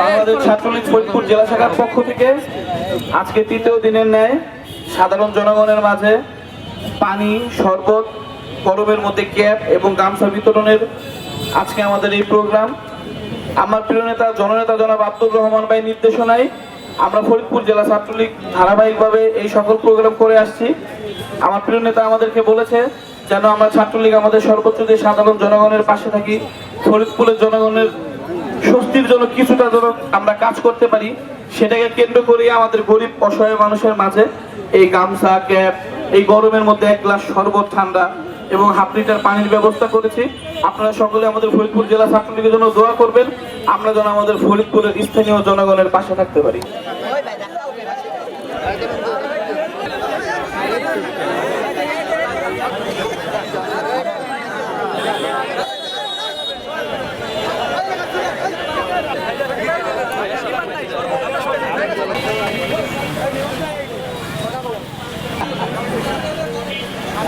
বাংলাদেশ ছাত্রলীগ ফরিদপুর জেলা শাখার পক্ষ থেকে আজকে তৃতীয় দিনের ন্যায় সাধারণ জনগণের মাঝে পানি, শরবত, গরমের মধ্যে ক্যাপ এবং গামছা বিতরণের আজকে আমাদের এই প্রোগ্রাম। আমার প্রিয় নেতা, জননেতা জনাব আব্দুর রহমান ভাই নির্দেশনায় আমরা ফরিদপুর জেলা ছাত্রলীগ ধারাবাহিকভাবে এই সকল প্রোগ্রাম করে আসছি। আমার প্রিয় নেতা আমাদেরকে বলেছে যেন আমরা ছাত্রলীগ আমাদের সর্বোচ্চ যে সাধারণ জনগণের পাশে থাকি, ফরিদপুরের জনগণের স্বস্তির জন্য কিছুটা যেন আমরা কাজ করতে পারি, সেটাকে কেন্দ্র করে আমাদের গরিব, অসহায় মানুষের মাঝে এই গামছা, ক্যাপ, এই গরমের মধ্যে এক গ্লাস শরবত, ঠান্ডা এবং হাফ লিটার পানির ব্যবস্থা করেছি। আপনারা সকলে আমাদের ফরিদপুর জেলা ছাত্রলীগের জন্য দোয়া করবেন, আমরা যেন আমাদের ফরিদপুরের স্থানীয় জনগণের পাশে থাকতে পারি।